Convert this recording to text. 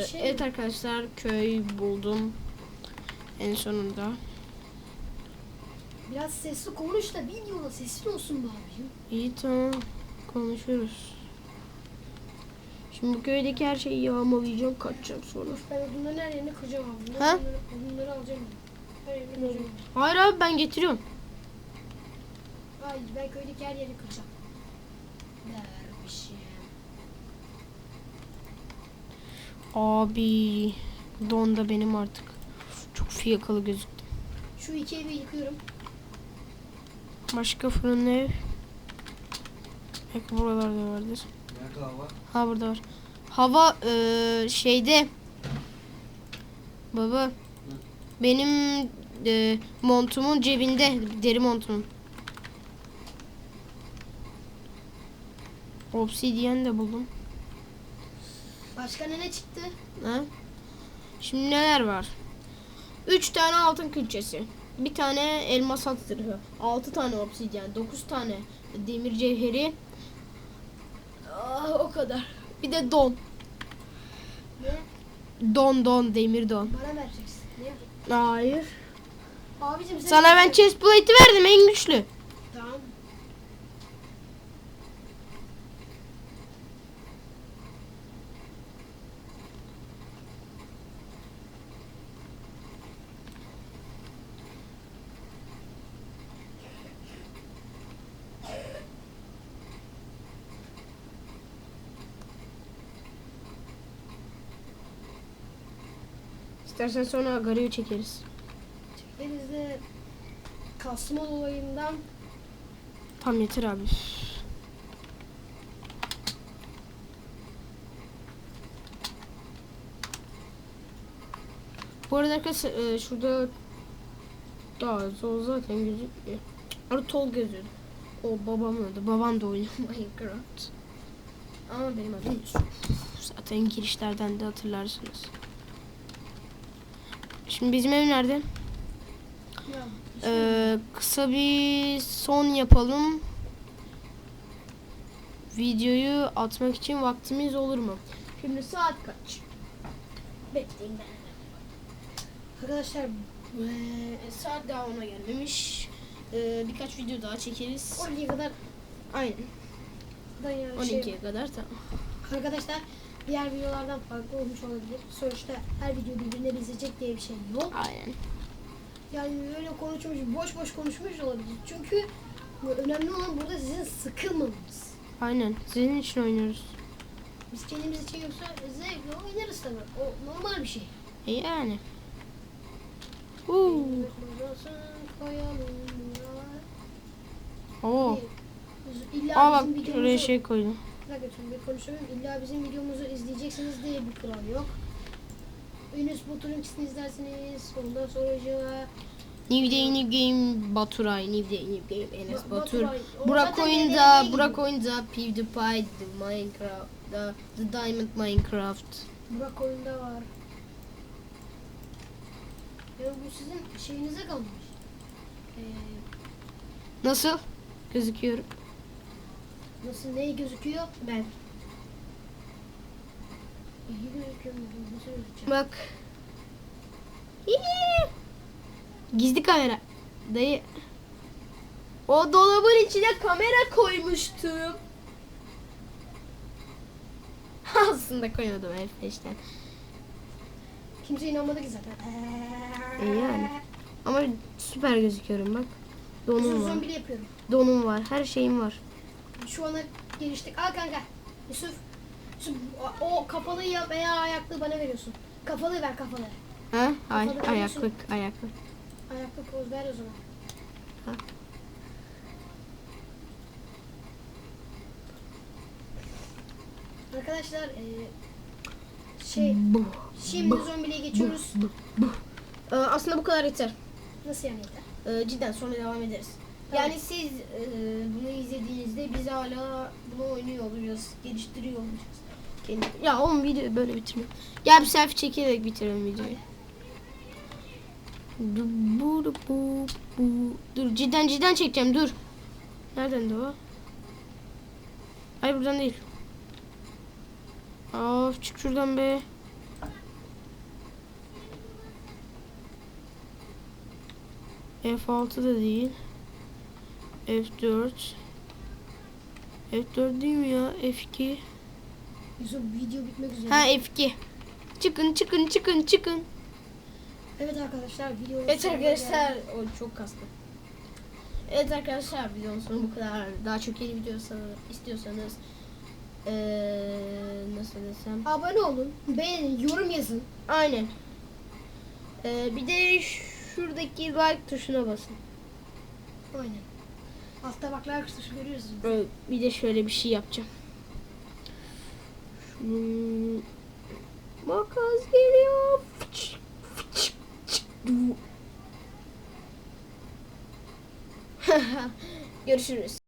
Ee, şey evet arkadaşlar köy buldum. En sonunda. Biraz sesli konuş da videoda sesli olsun abicim. İyi tamam. Konuşuruz. Şimdi bu köydeki her şeyi yağmalayacağım kaçacağım sonra. Ben odunların her yerini kıracağım abi. Ha? Odunları, odunları alacağım. Her yerini kıracağım. Hayır abi ben getiriyorum. Hayır ben köydeki her yerini kıracağım. Dervişim. Abi don da benim artık. Çok fiyakalı gözüktü. Şu iki evi yıkıyorum. Başka fırın ev. Belki buralarda vardır. Nerede hava? Ha burada var. Hava eee, şeyde. Baba. Benim eee, montumun cebinde. Deri montumun. Obsidiyen de buldum. Başka ne çıktı? Ha? Şimdi neler var? 3 tane altın külçesi. Bir tane elmas at zırhı. 6 tane obsidyen. 9 tane demir cevheri. Ah, o kadar. Bir de don. Ne? Don don demir don. Bana vereceksin. Ne? Hayır. Abicim sen... Sana ben chest plate'i verdim en güçlü. Tamam. İstersen sonra agario çekeriz. Denizde kasma olayından Tam yeter abi. Bu arada arkadaşlar e, şurada daha zor zaten gözüküyor. Orada tol gözüyordu. O babam öldü. Babam da oynuyor Minecraft. Ama benim adım Yusuf. Zaten girişlerden de hatırlarsınız. Şimdi bizim ev nerede? Ee, kısa bir son yapalım. Videoyu atmak için vaktimiz olur mu? Şimdi saat kaç? Bekleyin ben. arkadaşlar Ee, saat daha ona gelmemiş. Ee, birkaç video daha çekeriz. 12'ye kadar Aynen. da yani 12'ye şey, kadar tamam. arkadaşlar diğer videolardan farklı olmuş olabilir. Sonuçta her video birbirine benzeyecek diye bir şey yok. Aynen. Yani öyle konuşmuş, boş boş konuşmuş olabilir. Çünkü önemli olan burada sizin sıkılmamanız. Aynen. Sizin için oynuyoruz. Biz kendimiz için yoksa zevkle oynarız tabii. O normal bir şey. E yani. Uuu. Oo. İlla Aa bak şuraya şey koydum. Dakika şimdi bir konuşamıyorum. İlla bizim videomuzu izleyeceksiniz diye bir kural yok. Enes Batur'un ikisini izlersiniz. Ondan sonra New Day New Game Baturay New Day New Game Enes Ba- Batur Baturay. O Burak zaten oyunda Burak oyunda PewDiePie The Minecraft The, the Diamond Minecraft Burak oyunda var. Ya bu sizin şeyinize kalmış. Ee, Nasıl gözüküyorum nasıl ne gözüküyor? ben İyi gözüküyor mu? Nasıl gözüküyor? bak Hii. gizli kamera dayı o dolabın içine kamera koymuştum aslında koymadım F5'ten Kimse inanmadı ki zaten. E yani. ama süper gözüküyorum bak donum var zombili yapıyorum. donum var her şeyim var Şu ana geliştik. Al kanka. Yusuf. Yusuf o, o kapalı ya veya ayaklı bana veriyorsun. Kafalı ver kafalı. Ha? Ay, Kafada ayaklık, ayaklık. Ayaklı poz ver o zaman. Ha. Arkadaşlar e, şey Bu. şimdi zombiliye geçiyoruz. Ee, aslında bu kadar yeter. Nasıl yani yeter? Ee, cidden sonra devam ederiz. Yani siz e, bunu izlediğinizde biz hala bunu oynuyor olacağız. Geliştiriyor olacağız. Kendi. Ya oğlum video böyle bitirme. Gel bir selfie çekerek bitirelim videoyu. Du, bu, bu, bu, bu. Dur cidden cidden çekeceğim dur. Nereden de o? Hayır buradan değil. Of çık şuradan be. F6 da değil. F4. F4 değil mi ya? F2. Yusuf video bitmek üzere. Ha F2. Çıkın çıkın çıkın çıkın. Evet arkadaşlar video Evet arkadaşlar. O çok kastı. Evet arkadaşlar videonun sonu bu kadar. Daha çok yeni video istiyorsanız eee nasıl desem. Abone olun, beğenin, yorum yazın. Aynen. Eee bir de şuradaki like tuşuna basın. Aynen. Altta bak like tuşu görüyorsunuz. Evet, Bir de şöyle bir şey yapacağım. Şunu... Makas geliyor. Görüşürüz.